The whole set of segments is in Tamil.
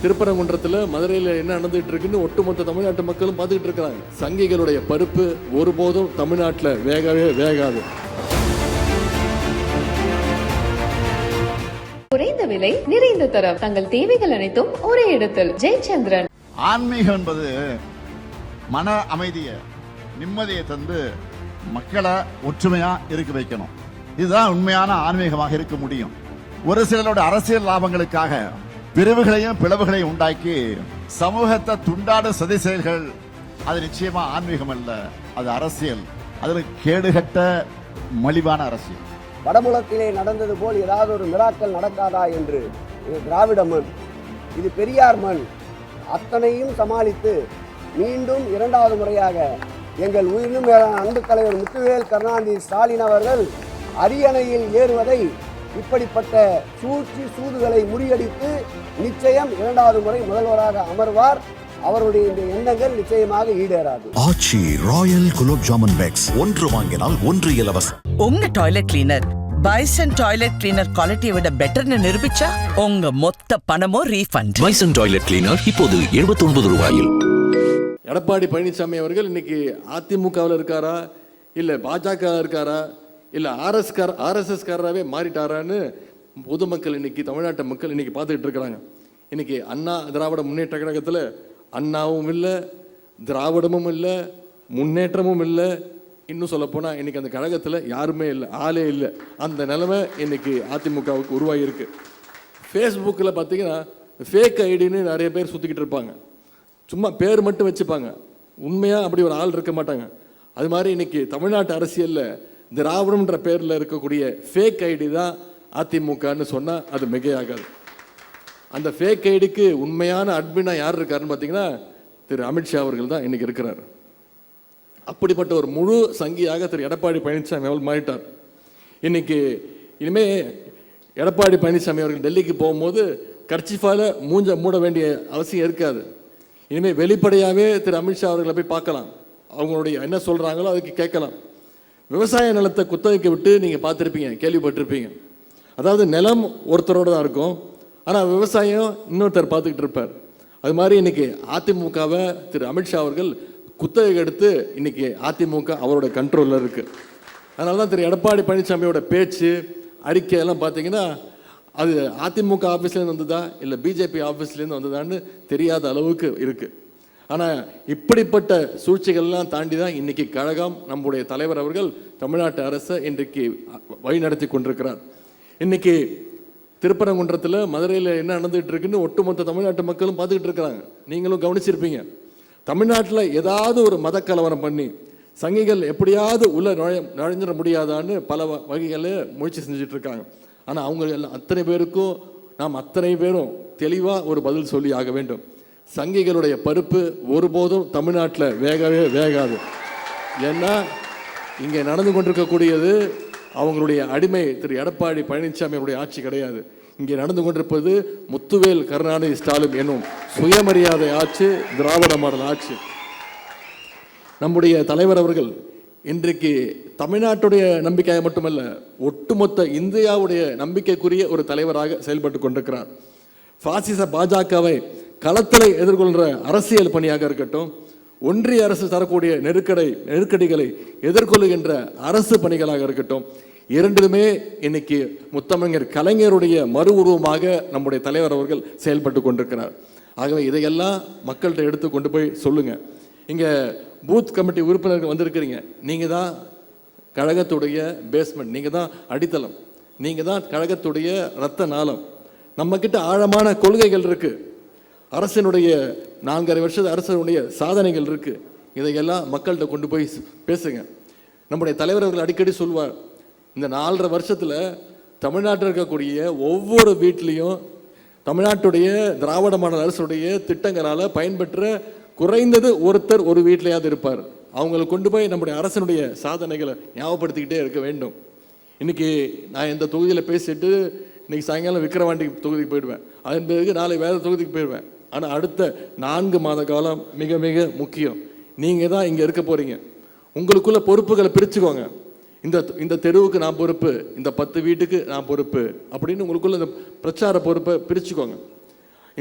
திருப்பரங்குன்றத்தில் மதுரையில் என்ன நடந்துட்டு இருக்குன்னு ஒட்டுமொத்த தமிழ்நாட்டு மக்களும் பார்த்துக்கிட்டு இருக்கிறாங்க சங்கிகளுடைய பருப்பு ஒருபோதும் தமிழ்நாட்டில் வேகவே வேகாது. குறைந்த விலை நிறைந்த தரம். தங்கள் தேவைகள் அனைத்தும் ஒரே இடத்தில். ஜெயச்சந்திரன். ஆன்மீகம் என்பது மன அமைதியை நிம்மதியை தந்து மக்களை ஒற்றுமையா இருக்க வைக்கணும். இதுதான் உண்மையான ஆன்மீகமாக இருக்க முடியும். ஒரு சிலரோட அரசியல் லாபங்களுக்காக பிரிவுகளையும் பிளவுகளையும் உண்டாக்கி சமூகத்தை துண்டாட சதி செயல்கள் அது நிச்சயமா ஆன்மீகம் அல்ல அது அரசியல். அதுல கேடுகட்ட மலிவான அரசியல். வடபுலத்திலே நடந்தது போல் ஏதாவது ஒரு மிராக்கள் நடக்காதா என்று இது திராவிட மண். இது பெரியார் மண். அத்தனையும் சமாளித்து மீண்டும் இரண்டாவது முறையாக எங்கள் உயிரினும் மேலான அன்பு தலைவர் முத்துவேல் கருணாநிதி ஸ்டாலின் அவர்கள் அரியணையில் ஏறுவதை இப்படிப்பட்ட சூழ்ச்சி சூதுகளை முறியடித்து நிச்சயம் இரண்டாவது முறை முதல்வராக அமர்வார். அவருடைய இந்த எண்ணங்கள் நிச்சயமாக ஈடேறாது. Aachi royal gulab jamun packs. ஒன்று வாங்கினால் ஒன்று இலவசம் உங்க toilet cleaner bison toilet cleaner குவாலிட்டியை விட பெட்டர்னு நிரூபிச்சா உங்க மொத்த பணமும் ரீஃபண்ட் பைசன் டாய்லெட் கிளீனர் இப்போது 79 ரூபாயில். எடப்பாடி பழனிசாமி அவர்கள் இன்னைக்கு அதிமுகவில் இருக்காரா? இல்லை பாஜக இருக்காரா? இல்லை ஆர்எஸ்கார் ஆர்எஸ்எஸ்காரராகவே மாறிட்டாரான்னு பொதுமக்கள் இன்றைக்கி தமிழ்நாட்டு மக்கள் இன்றைக்கி பார்த்துக்கிட்டு இருக்கிறாங்க. இன்னைக்கு அண்ணா திராவிட முன்னேற்ற கழகத்தில் அண்ணாவும் இல்லை திராவிடமும் இல்லை முன்னேற்றமும் இல்லை. இன்னும் சொல்லப்போனால் இன்னைக்கு அந்த கழகத்தில் யாருமே இல்லை ஆளே இல்லை. அந்த நிலைமை இன்றைக்கி அதிமுகவுக்கு உருவாகியிருக்கு. ஃபேஸ்புக்கில் பார்த்தீங்கன்னா ஃபேக் ஐடின்னு நிறைய பேர் சுற்றிக்கிட்டு இருப்பாங்க. சும்மா பேர் மட்டும் வச்சுப்பாங்க. உண்மையாக அப்படி ஒரு ஆள் இருக்க மாட்டாங்க. அது மாதிரி இன்னைக்கு தமிழ்நாட்டு அரசியலில் திராவிடம்ன்ற பேரில் இருக்கக்கூடிய ஃபேக் ஐடி தான் அதிமுகன்னு சொன்னால் அது மிகையாகாது. அந்த ஃபேக் ஐடிக்கு உண்மையான அட்மினா யார் இருக்காருன்னு பார்த்தீங்கன்னா திரு அமித்ஷா அவர்கள் தான் இன்றைக்கி இருக்கிறார். அப்படிப்பட்ட ஒரு முழு சங்கியாக திரு எடப்பாடி பழனிசாமி அவர்கள் மாறிட்டார். இன்றைக்கி இனிமே எடப்பாடி பழனிசாமி அவர்கள் டெல்லிக்கு போகும்போது கர்ச்சிஃபால மூஞ்ச மூட வேண்டிய அவசியம் இருக்காது. இனிமேல் வெளிப்படையாகவே திரு அமித்ஷா அவர்களை போய் பார்க்கலாம். அவங்களுடைய என்ன சொல்கிறாங்களோ அதுக்கு கேட்கலாம். விவசாய நிலத்தை குத்தகைக்கு விட்டு நீங்கள் பார்த்துருப்பீங்க கேள்விப்பட்டிருப்பீங்க. அதாவது நிலம் ஒருத்தரோட தான் இருக்கும் ஆனால் விவசாயம் இன்னொருத்தர் பார்த்துக்கிட்டு இருப்பார். அது மாதிரி இன்னைக்கு அதிமுகவை திரு அமித்ஷா அவர்கள் குத்தகை எடுத்து இன்னைக்கு அதிமுக அவரோட கண்ட்ரோலில் இருக்குது அதனால தான் திரு எடப்பாடி பழனிசாமியோட பேச்சு அறிக்கை எல்லாம் பார்த்தீங்கன்னா அது அதிமுக ஆஃபீஸ்லேருந்து வந்ததா இல்லை பிஜேபி ஆஃபீஸ்லேருந்து வந்ததான்னு தெரியாத அளவுக்கு இருக்குது ஆனால் இப்படிப்பட்ட சூழ்ச்சிகள்லாம் தாண்டி தான் இன்றைக்கி கழகம் நம்முடைய தலைவர் அவர்கள் தமிழ்நாட்டு அரசை இன்றைக்கு வழிநடத்தி கொண்டிருக்கிறார். இன்றைக்கி திருப்பரங்குன்றத்தில் மதுரையில் என்ன நடந்துகிட்டு இருக்குன்னு ஒட்டுமொத்த தமிழ்நாட்டு மக்களும் பார்த்துக்கிட்டு இருக்கிறாங்க. நீங்களும் கவனிச்சிருப்பீங்க. தமிழ்நாட்டில் ஏதாவது ஒரு மத கலவரம் பண்ணி சங்கிகள் எப்படியாவது உள்ளே நுழைய நுழைஞ்சிட முடியாதான்னு பல வ- வகைகளில் முயற்சி செஞ்சுட்டு இருக்காங்க. ஆனால் அவங்க எல்லாம் அத்தனை பேருக்கும் நாம் அத்தனை பேரும் தெளிவாக ஒரு பதில் சொல்லி ஆக வேண்டும். சங்கிகளுடைய பருப்பு ஒருபோதும் தமிழ்நாட்டில் வேகவே வேகாது. ஏன்னா இங்கே நடந்து கொண்டிருக்கக்கூடியது அவங்களுடைய அடிமை திரு. எடப்பாடி பழனிசாமி அவருடைய ஆட்சி கிடையாது. இங்கே நடந்து கொண்டிருப்பது முத்துவேல் கருணாநிதி ஸ்டாலின் என்னும் சுயமரியாதை ஆட்சி திராவிட மாடல் ஆட்சி. நம்முடைய தலைவர் அவர்கள் இன்றைக்கு தமிழ்நாட்டுடைய நம்பிக்கையாக மட்டுமல்ல ஒட்டுமொத்த இந்தியாவுடைய நம்பிக்கைக்குரிய ஒரு தலைவராக செயல்பட்டு கொண்டிருக்கிறார். பாசிச பாஜகவை களத்தில் எதிர்கொள்கிற அரசியல் பணியாக இருக்கட்டும் ஒன்றிய அரசு தரக்கூடிய நெருக்கடை நெருக்கடிகளை எதிர்கொள்ளுகின்ற அரசு பணிகளாக இருக்கட்டும் இரண்டிலுமே இன்னைக்கு முத்தமிழர் கலைஞருடைய மறு உருவமாக நம்முடைய தலைவர் அவர்கள் செயல்பட்டு கொண்டிருக்கிறார். ஆகவே இதையெல்லாம் மக்கள்கிட்ட எடுத்து கொண்டு போய் சொல்லுங்கள் இங்கே பூத் கமிட்டி உறுப்பினர்கள் வந்திருக்கிறீங்க. நீங்கள் தான் கழகத்துடைய பேஸ்மெண்ட் நீங்கள் தான் அடித்தளம் நீங்கள் தான் கழகத்துடைய ரத்த நாளம். நம்மக்கிட்ட ஆழமான கொள்கைகள் இருக்குது அரசினுடைய நான்கரை வருஷத்து அரசனுடைய சாதனைகள் இருக்குது இதையெல்லாம் மக்கள்கிட்ட கொண்டு போய் பேசுங்க. நம்முடைய தலைவர் அவர்கள் அடிக்கடி சொல்வார் இந்த நாலரை வருஷத்தில் தமிழ்நாட்டில் இருக்கக்கூடிய ஒவ்வொரு வீட்லேயும் தமிழ்நாட்டுடைய திராவிட மாடல் அரசுடைய திட்டங்களால் பயன்பெற்ற குறைந்தது ஒருத்தர் ஒரு வீட்டிலையாவது இருப்பார். அவங்களை கொண்டு போய் நம்முடைய அரசனுடைய சாதனைகளை ஞாபகப்படுத்திக்கிட்டே இருக்க வேண்டும். இன்னைக்கு நான் இந்த தொகுதியில் பேசிட்டு இன்றைக்கி சாயங்காலம் விக்கிரவாண்டி தொகுதிக்கு போயிடுவேன். அதன் பிறகு நாளை வேறு தொகுதிக்கு போயிடுவேன். ஆனால் அடுத்த நான்கு மாத காலம் மிக மிக முக்கியம். நீங்கள் தான் இங்கே இருக்க போகிறீங்க உங்களுக்குள்ள பொறுப்புகளை பிரிச்சுக்கோங்க. இந்த இந்த தெருவுக்கு நான் பொறுப்பு இந்த பத்து வீட்டுக்கு நான் பொறுப்பு அப்படின்னு உங்களுக்குள்ள இந்த பிரச்சார பொறுப்பை பிரிச்சுக்கோங்க.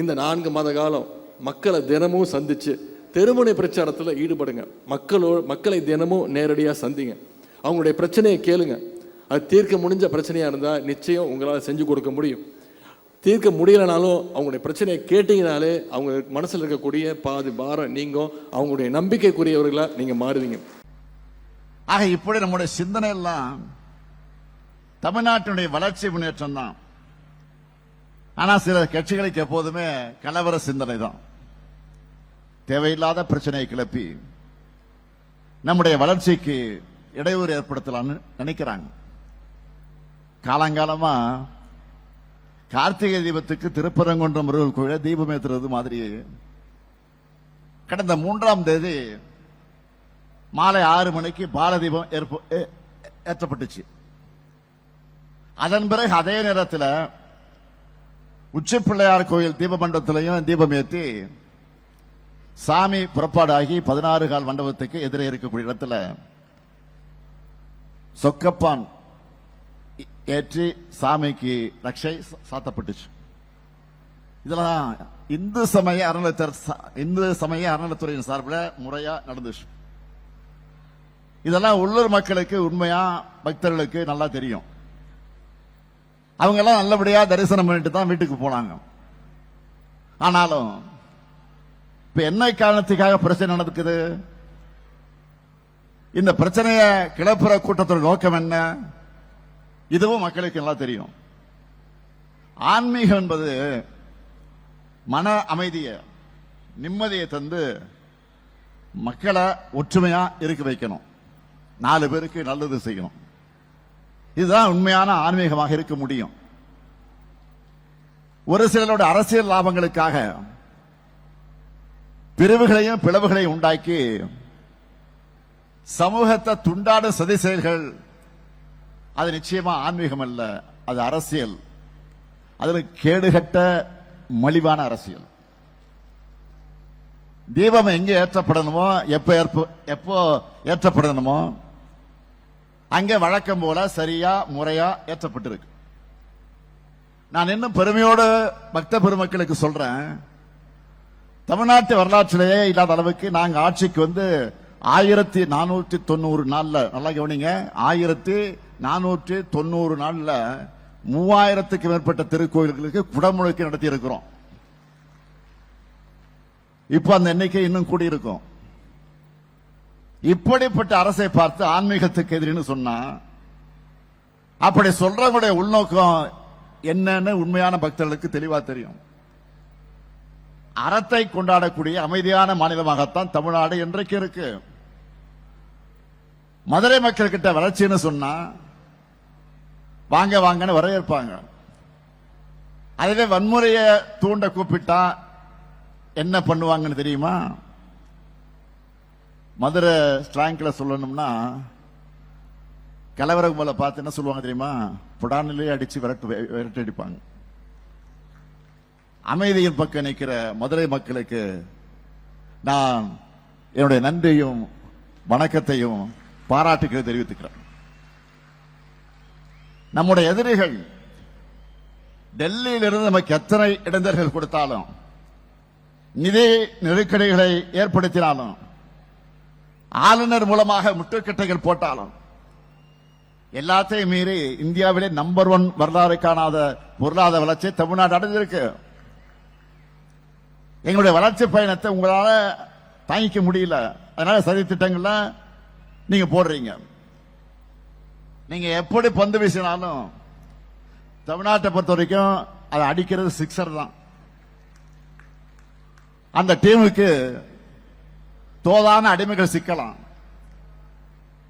இந்த நான்கு மாத காலம் மக்களை தினமும் சந்திச்சு தெருமுனை பிரச்சாரத்தில் ஈடுபடுங்க. மக்களோ மக்களை தினமும் நேரடியாக சந்திங்க. அவங்களுடைய பிரச்சனையை கேளுங்க. அது தீர்க்க முடிஞ்ச பிரச்சனையாக இருந்தால் நிச்சயம் உங்களால் செஞ்சு கொடுக்க முடியும். தீர்க்க முடியலனாலும் அவங்களுடைய பிரச்சனையை கேட்டீங்கனாலே அவங்க மனசில் இருக்கக்கூடிய பாதி பாரம் நீங்கும். அவங்களுடைய நம்பிக்கைக்குரியவர்களாக நீங்கள் மாறுவீங்க. ஆக இப்படி நம்முடைய சிந்தனை எல்லாம் தமிழ்நாட்டினுடைய வளர்ச்சி முன்னேற்றம் தான். ஆனால் சில கட்சிகளுக்கு எப்போதுமே கலவர சிந்தனை தான். தேவையில்லாத பிரச்சனையை கிளப்பி நம்முடைய வளர்ச்சிக்கு இடையூறு ஏற்படுத்தலாம்னு நினைக்கிறாங்க. காலங்காலமாக கார்த்திகை தீபத்துக்கு திருப்பரங்குன்றம் முருகன் கோயில தீபம் ஏத்துறது மாதிரி. கடந்த மூன்றாம் தேதி மாலை ஆறு மணிக்கு பாலதீபம் ஏ- ஏற்றப்பட்டுச்சு. அதன் பிறகு அதே நேரத்தில் உச்சி பிள்ளையார் கோயில் தீபமண்டபத்திலையும் தீபம் ஏற்றி சாமி புறப்பாடாகி பதினாறு கால் மண்டபத்துக்கு எதிரே இருக்கக்கூடிய இடத்துல சொக்கப்பான் ஏற்றி சாமிக்கு ரக்ஷை சாத்தப்பட்டுச்சு. இதெல்லாம் இந்து சமய அறநிலையத்துறை இந்து சமய அறநிலையத்துறையின் சார்பில் முறையா நடந்துச்சு. இதெல்லாம் உள்ளூர் மக்களுக்கு உண்மையா பக்தர்களுக்கு நல்லா தெரியும். அவங்க எல்லாம் நல்லபடியா தரிசனம் பண்ணிட்டு தான் வீட்டுக்கு போனாங்க. ஆனாலும் இப்ப என்ன காரணத்துக்காக பிரச்சனை நடக்குது? இந்த பிரச்சனையை கிளப்புற கூட்டத்தோட நோக்கம் என்ன? இதுவும் மக்களுக்கு நல்லா தெரியும். ஆன்மீகம் என்பது மன அமைதியை நிம்மதியை தந்து மக்களை ஒற்றுமையா இருக்க வைக்கணும். நாலு பேருக்கு நல்லது செய்யணும். இதுதான் உண்மையான ஆன்மீகமாக இருக்க முடியும். ஒரு சிலரோட அரசியல் லாபங்களுக்காக பிரிவுகளையும் பிளவுகளையும் உண்டாக்கி சமூகத்தை துண்டாடும் சதி செயல்கள் அது நிச்சயமா ஆன்மீகம் அல்ல அது அரசியல். அதுல கேடுகட்ட மலிவான அரசியல். தீபம் எங்க ஏற்றப்படணுமோ எப்போ ஏற்ப- எப்போ ஏற்றப்படணுமோ அங்க வழக்கம் போல சரியா முறையா ஏற்றப்பட்டிருக்கு. நான் இன்னும் பெருமையோடு பக்த பெருமக்களுக்கு சொல்றேன் தமிழ்நாட்டு வரலாற்றிலேயே இல்லாத அளவுக்கு நாங்கள் ஆட்சிக்கு வந்து ஆயிரத்தி நானூற்றி தொண்ணூறு நாளில் நல்லா கவனிங்க. ஆயிரத்தி நானூற்றி தொண்ணூறு நாளில் மூவாயிரத்துக்கு மேற்பட்ட திருக்கோயில்களுக்கு குடமுழுக்கு நடத்தி இருக்கிறோம் இப்ப அந்த எண்ணிக்கை இன்னும் கூடியிருக்கும். இப்படிப்பட்ட அரசை பார்த்து ஆன்மீகத்துக்கு எதிரின்னு சொன்னா அப்படி சொல்றவங்களுடைய உள்நோக்கம் என்னன்னு உண்மையான பக்தர்களுக்கு தெளிவா தெரியும். அறத்தை கொண்டாடக்கூடிய அமைதியான மாநிலமாகத்தான் தமிழ்நாடு இன்றைக்கு இருக்கு? மதுரை மக்கள் கிட்ட வளர்ச்சின்னு சொன்னா வாங்க வாங்கன்னு வரவேற்பாங்க. அதுவே வன்முறையை தூண்ட கூப்பிட்டா என்ன பண்ணுவாங்கன்னு தெரியுமா? மதுரை ஸ்லாங்க்ல சொல்லணும்னா கலவரம் போல பார்த்து என்ன சொல்லுவாங்க தெரியுமா? புடானிலே அடிச்சு விரட்டு விரட்டு அடிப்பாங்க. அமைதியின் பக்கம் நிற்கிற மதுரை மக்களுக்கு நான் என்னுடைய நன்றியும் வணக்கத்தையும் பாராட்டுகளை தெரிவித்துக்கிறேன் நம்முடைய எதிரிகள் டெல்லியிலிருந்து நமக்கு எத்தனை இடைஞ்சல்கள் கொடுத்தாலும் நிதி நெருக்கடிகளை ஏற்படுத்தினாலும் ஆளுநர் மூலமாக முட்டுக்கட்டைகள் போட்டாலும் எல்லாத்தையும் மீறி இந்தியாவிலே நம்பர் ஒன் வரலாறு காணாத பொருளாதார வளர்ச்சி தமிழ்நாடு அடைஞ்சிருக்கு. எங்களுடைய வளர்ச்சி பயணத்தை உங்களால தாங்கிக்க முடியல. அதனால சதி திட்டங்கள்லாம் நீங்க போடுறீங்க. நீங்க எப்படி பந்து வீசினாலும் தமிழ்நாட்டை பொறுத்த வரைக்கும் அதை அடிக்கிறது சிக்ஸர் தான். அந்த டீமுக்கு தோதான அடிமைகள் சிக்கலாம்.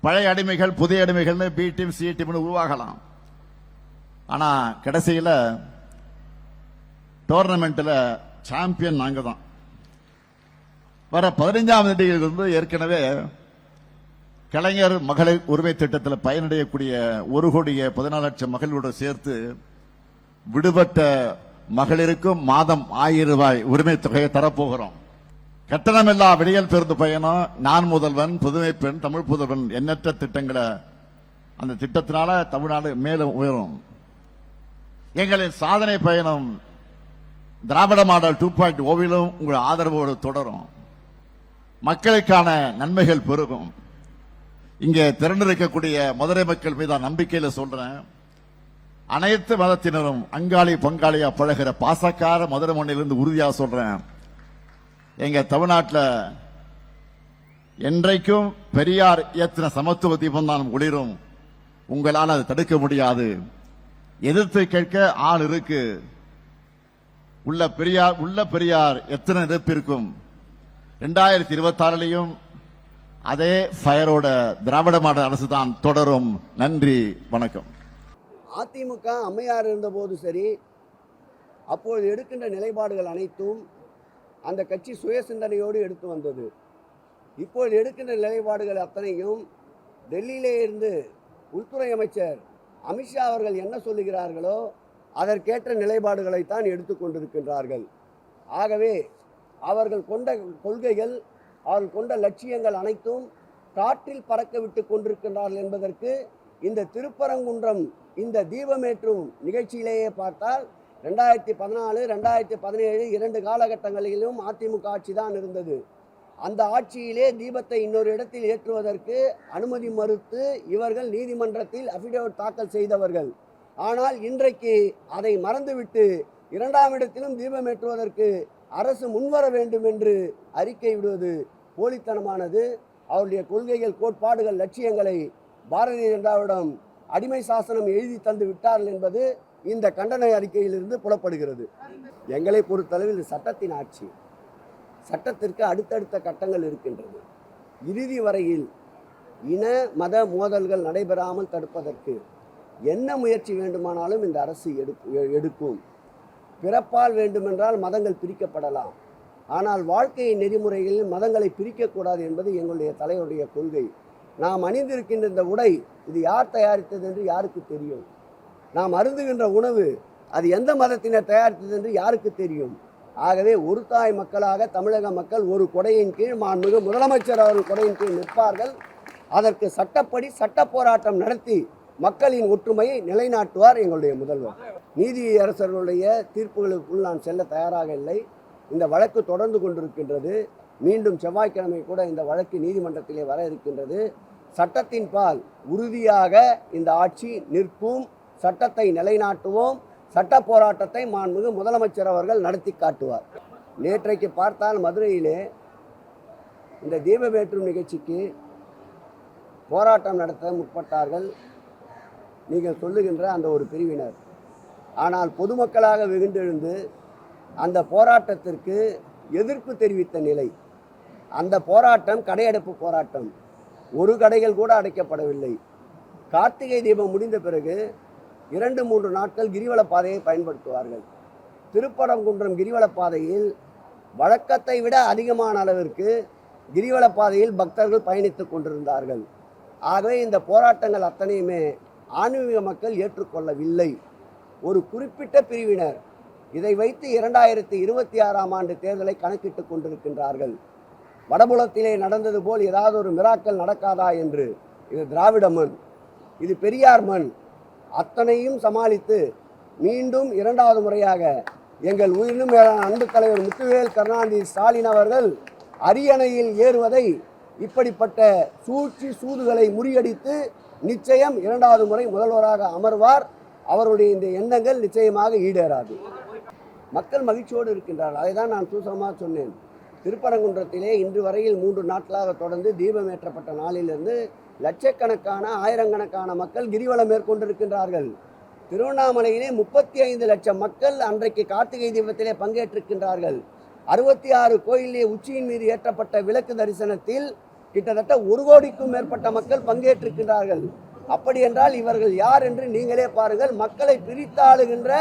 பழைய அடிமைகள் புதிய அடிமைகள்னு பி டீம் சி டீம்னு உருவாகலாம். ஆனா கடைசியில் டோர்னமெண்ட்ல சாம்பியன் நாங்க தான் வர பதினைஞ்சாம் தேதியிலிருந்து ஏற்கனவே கலைஞர் மகளிர் உரிமை திட்டத்தில் பயனடையக்கூடிய ஒரு கோடிய பதினாலு லட்சம் மகளிரோடு சேர்த்து விடுபட்ட மகளிருக்கும் மாதம் ஆயிரம் ரூபாய் உரிமை தொகையை தரப்போகிறோம். கட்டணமில்லா விடியல் பேருந்து பயணம் நான் முதல்வன் புதுமை பெண் தமிழ் புதல்வன் எண்ணற்ற திட்டங்களை அந்த திட்டத்தினால தமிழ்நாடு மேலும் உயரும். எங்களின் சாதனை பயணம் திராவிட மாடல் டூ பாயிண்ட் ஓவிலும் உங்கள் ஆதரவோடு தொடரும். மக்களுக்கான நன்மைகள் பெருகும். இங்கே திரண்டிருக்கக்கூடிய மதுரை மக்கள் மீது நம்பிக்கையில சொல்றேன். அனைத்து மதத்தினரும் அங்காளி பங்காளியா பழகிற பாசக்கார மதுரை மண்ணிலிருந்து உறுதியா சொல்றேன். எங்க தமிழ்நாட்டில் என்றைக்கும் பெரியார் ஏத்தின சமத்துவ தீபம் தான் ஒளிரும். உங்களால் அதை தடுக்க முடியாது. எதிர்த்து கேட்க ஆள் இருக்கு. உள்ள பெரியார் உள்ள பெரியார் எத்தனை எதிர்ப்பு இருக்கும் ரெண்டாயிரத்தி இருபத்தி ஆறுலையும் அதே ஃபயரோட திராவிட மாடல் அரசு தான் தொடரும். நன்றி வணக்கம். அதிமுக அம்மையார் இருந்தபோது சரி அப்போது எடுக்கின்ற நிலைப்பாடுகள் அனைத்தும் அந்த கட்சி சுய சிந்தனையோடு எடுத்து வந்தது. இப்போது எடுக்கின்ற நிலைப்பாடுகள் அத்தனையும் டெல்லியிலே இருந்து உள்துறை அமைச்சர் அமித்ஷா அவர்கள் என்ன சொல்லுகிறார்களோ அதற்கேற்ற நிலைப்பாடுகளைத்தான் எடுத்துக்கொண்டிருக்கின்றார்கள் ஆகவே அவர்கள் கொண்ட கொள்கைகள் அவர்கள் கொண்ட லட்சியங்கள் அனைத்தும் காற்றில் பறக்க விட்டு கொண்டிருக்கின்றார்கள் என்பதற்கு இந்த திருப்பரங்குன்றம் இந்த தீபமேற்றும் நிகழ்ச்சியிலேயே பார்த்தால் ரெண்டாயிரத்தி பதினாலு ரெண்டாயிரத்தி பதினேழு இரண்டு காலகட்டங்களிலும் அதிமுக ஆட்சி தான் இருந்தது. அந்த ஆட்சியிலே தீபத்தை இன்னொரு இடத்தில் ஏற்றுவதற்கு அனுமதி மறுத்து இவர்கள் நீதிமன்றத்தில் அபிடவிட் தாக்கல் செய்தவர்கள். ஆனால் இன்றைக்கு அதை மறந்துவிட்டு இரண்டாம் இடத்திலும் தீபம் ஏற்றுவதற்கு அரசு முன்வர வேண்டும் என்று அறிக்கை விடுவது போலித்தனமானது. அவருடைய கொள்கைகள் கோட்பாடுகள் லட்சியங்களை பாரதிய ஜனதாவிடம் அடிமை சாசனம் எழுதி தந்து விட்டார்கள் என்பது இந்த கண்டன அறிக்கையிலிருந்து புலப்படுகிறது. எங்களை பொறுத்தளவில் இது சட்டத்தின் ஆட்சி. சட்டத்திற்கு அடுத்தடுத்த கட்டங்கள் இருக்கின்றது. இறுதி வரையில் இன மத மோதல்கள் நடைபெறாமல் தடுப்பதற்கு என்ன முயற்சி வேண்டுமானாலும் இந்த அரசு எடுக்கும் எடுக்கும். பிறப்பால் வேண்டுமென்றால் மதங்கள் பிரிக்கப்படலாம். ஆனால் வாழ்க்கை நெறிமுறைகளில் மதங்களை பிரிக்கக்கூடாது என்பது எங்களுடைய தலைவருடைய கொள்கை. நாம் அணிந்திருக்கின்ற இந்த உடை இது யார் தயாரித்தது என்று யாருக்கு தெரியும்? நாம் அருந்துகின்ற உணவு அது எந்த மதத்தினர் தயாரித்தது என்று யாருக்கு தெரியும்? ஆகவே ஒரு தாய் மக்களாக தமிழக மக்கள் ஒரு கொடையின் கீழ் மாண்புமிகு முதலமைச்சர் அவர்கள் கொடையின் கீழ் நிற்பார்கள். அதற்கு சட்டப்படி சட்ட போராட்டம் நடத்தி மக்களின் ஒற்றுமையை நிலைநாட்டுவார் எங்களுடைய முதல்வர். நீதியரசர்களுடைய தீர்ப்புகளுக்குள் நான் செல்ல தயாராக இல்லை. இந்த வழக்கு தொடர்ந்து கொண்டிருக்கின்றது. மீண்டும் செவ்வாய்க்கிழமை கூட இந்த வழக்கு நீதிமன்றத்திலே வர இருக்கின்றது. சட்டத்தின் பால் உறுதியாக இந்த ஆட்சி நிற்கும். சட்டத்தை நிலைநாட்டுவோம். சட்ட போராட்டத்தை மாண்புமிகு முதலமைச்சர் அவர்கள் நடத்தி காட்டுவார். நேற்றைக்கு பார்த்தால் மதுரையிலே இந்த தீபமேற்றும் நிகழ்ச்சிக்கு போராட்டம் நடத்த முற்பட்டார்கள். நீங்கள் சொல்லுகின்ற அந்த ஒரு பிரிவினர். ஆனால் பொதுமக்களாக வெகுண்டெழுந்து அந்த போராட்டத்திற்கு எதிர்ப்பு தெரிவித்த நிலை. அந்த போராட்டம் கடையடைப்பு போராட்டம் ஒரு கடைகள் கூட அடைக்கப்படவில்லை. கார்த்திகை தீபம் முடிந்த பிறகு இரண்டு மூன்று நாட்கள் கிரிவல பாதையை பயன்படுத்துவார்கள். திருப்பரங்குன்றம் கிரிவல பாதையில் வழக்கத்தை விட அதிகமான அளவிற்கு கிரிவல பாதையில் பக்தர்கள் பயணித்துக் கொண்டிருந்தார்கள். ஆகவே இந்த போராட்டங்கள் அத்தனையுமே ஆன்மீக மக்கள் ஏற்றுக்கொள்ளவில்லை. ஒரு குறிப்பிட்ட பிரிவினர் இதை வைத்து இரண்டாயிரத்தி இருபத்தி ஆறாம் ஆண்டு தேர்தலை கணக்கிட்டுக் கொண்டிருக்கின்றார்கள். வடபுலத்திலே நடந்தது போல் ஏதாவது ஒரு மிராக்கள் நடக்காதா என்று இது திராவிட மண் இது பெரியார் மண். அத்தனையும் சமாளித்து மீண்டும் இரண்டாவது முறையாக எங்கள் உயிரினும் மேலான அன்பு தலைவர் முத்துவேல் கருணாநிதி ஸ்டாலின் அவர்கள் அரியணையில் ஏறுவதை இப்படிப்பட்ட சூழ்ச்சி சூதுகளை முறியடித்து நிச்சயம் இரண்டாவது முறை முதல்வராக அமர்வார். அவருடைய இந்த எண்ணங்கள் நிச்சயமாக ஈடேறாது. மக்கள் மகிழ்ச்சியோடு இருக்கின்றார்கள். அதை தான் நான் சூசகமாக சொன்னேன். திருப்பரங்குன்றத்திலே இன்று வரையில் மூன்று நாட்களாக தொடர்ந்து தீபம் ஏற்றப்பட்ட நாளிலிருந்து லட்சக்கணக்கான ஆயிரக்கணக்கான மக்கள் கிரிவலம் மேற்கொண்டிருக்கின்றார்கள். திருவண்ணாமலையிலே முப்பத்தி ஐந்து லட்சம் மக்கள் அன்றைக்கு கார்த்திகை தீபத்திலே பங்கேற்றிருக்கின்றார்கள். அறுபத்தி ஆறு கோயிலே உச்சியின் மீது ஏற்றப்பட்ட விளக்கு தரிசனத்தில் கிட்டத்தட்ட ஒரு கோடிக்கும் மேற்பட்ட மக்கள் பங்கேற்றிருக்கின்றார்கள். அப்படி என்றால் இவர்கள் யார் என்று நீங்களே பாருங்கள். மக்களை பிரித்தாளுகின்ற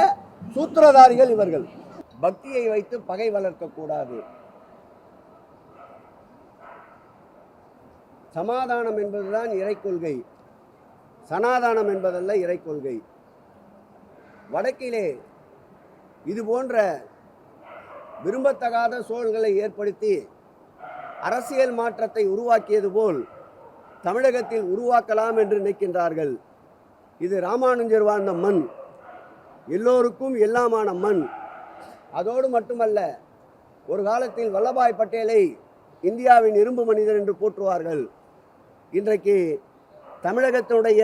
சூத்திரதாரிகள் இவர்கள். பக்தியை வைத்து பகை வளர்க்கக்கூடாது சமாதானம் என்பதுதான் இறை கொள்கை. சனாதானம் என்பதல்ல இறை கொள்கை. வடக்கிலே இது போன்ற விரும்பத்தகாத சூழல்களை ஏற்படுத்தி அரசியல் மாற்றத்தை உருவாக்கியது போல் தமிழகத்தில் உருவாக்கலாம் என்று நினைக்கின்றார்கள். இது ராமானுஜர் வாழ்ந்த மண். எல்லோருக்கும் எல்லாமான மண். அதோடு மட்டுமல்ல ஒரு காலத்தில் வல்லபாய் பட்டேலை இந்தியாவின் இரும்பு மனிதர் என்று போற்றுவார்கள். இன்றைக்கு தமிழகத்தினுடைய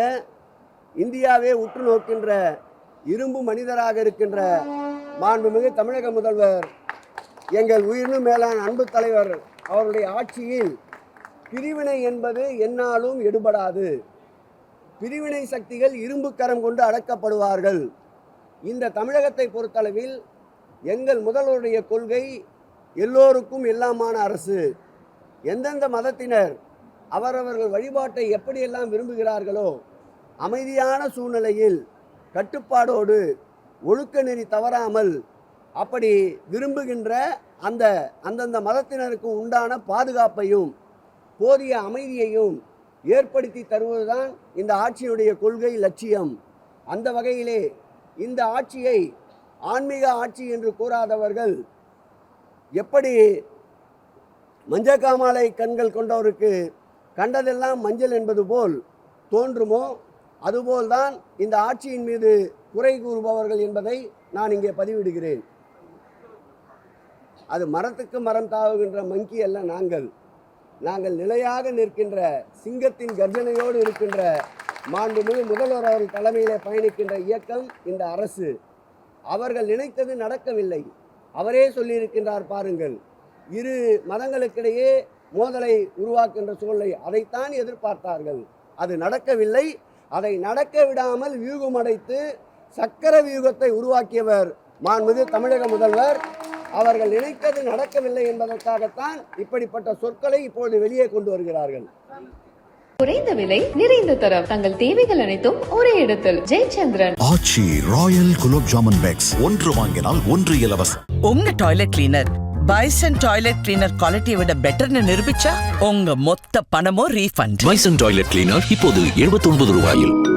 இந்தியாவே உற்று நோக்கின்ற இரும்பு மனிதராக இருக்கின்ற மாண்புமிகு தமிழக முதல்வர் எங்கள் உயிரினும் மேலான அன்பு தலைவர் அவருடைய ஆட்சியில் பிரிவினை என்பது என்னாலும் எடுபடாது. பிரிவினை சக்திகள் இரும்பு கரம் கொண்டு அடக்கப்படுவார்கள். இந்த தமிழகத்தை பொறுத்தளவில் எங்கள் முதல்வருடைய கொள்கை எல்லோருக்கும் எல்லாமான அரசு. எந்தெந்த மதத்தினர் அவரவர்கள் வழிபாட்டை எப்படியெல்லாம் விரும்புகிறார்களோ அமைதியான சூழ்நிலையில் கட்டுப்பாடோடு ஒழுக்க நெறி தவறாமல் அப்படி விரும்புகின்ற அந்த அந்தந்த மதத்தினருக்கு உண்டான பாதுகாப்பையும் போதிய அமைதியையும் ஏற்படுத்தி தருவதுதான் இந்த ஆட்சியுடைய கொள்கை லட்சியம். அந்த வகையிலே இந்த ஆட்சியை ஆன்மீக ஆட்சி என்று கூறாதவர்கள் எப்படி மஞ்சக்காமாலை கண்கள் கொண்டவருக்கு கண்டதெல்லாம் மஞ்சள் என்பது போல் தோன்றுமோ அதுபோல்தான் இந்த ஆட்சியின் மீது குறை கூறுபவர்கள் என்பதை நான் இங்கே பதிவிடுகிறேன். அது மரத்துக்கு மரம் தாவுகின்ற மங்கி அல்ல நாங்கள். நாங்கள் நிலையாக நிற்கின்ற சிங்கத்தின் கர்ஜனையோடு இருக்கின்ற மாண்புமிகு முதல்வர் அவர்கள் தலைமையிலே பயணிக்கின்ற இயக்கம் இந்த அரசு. அவர்கள் நினைத்தது நடக்கவில்லை. அவரே சொல்லியிருக்கின்றார் பாருங்கள் இரு மதங்களுக்கிடையே மோதலை உருவாக்குகின்ற சூழ்நிலை அதைத்தான் எதிர்பார்த்தார்கள். அது நடக்கவில்லை. அதை நடக்க விடாமல் வியூகம் அடைத்து சக்கர வியூகத்தை உருவாக்கியவர் மாண்புமிகு தமிழக முதல்வர். அவர்கள் நினைத்தது நடக்கவில்லை என்பதற்காகத்தான் இப்படிப்பட்ட சொற்களை இப்பொழுது வெளியே கொண்டு வருகிறார்கள். குறைந்த விலை நிறைந்த தரம். தங்கள் தேவைகள் அனைத்தும் ஒரே இடத்தில். Jayachandran. Aachi royal gulab jamun packs. ஒன்று வாங்கினால் ஒன்று இலவசம். உங்க toilet cleaner bison toilet cleaner குவாலிட்டியை விட பெட்டர்னு நிரூபிச்சா உங்க மொத்த பணமும் ரீஃபண்ட் பைசன் டாய்லெட் கிளீனர் இப்போது 79 ரூபாயில்.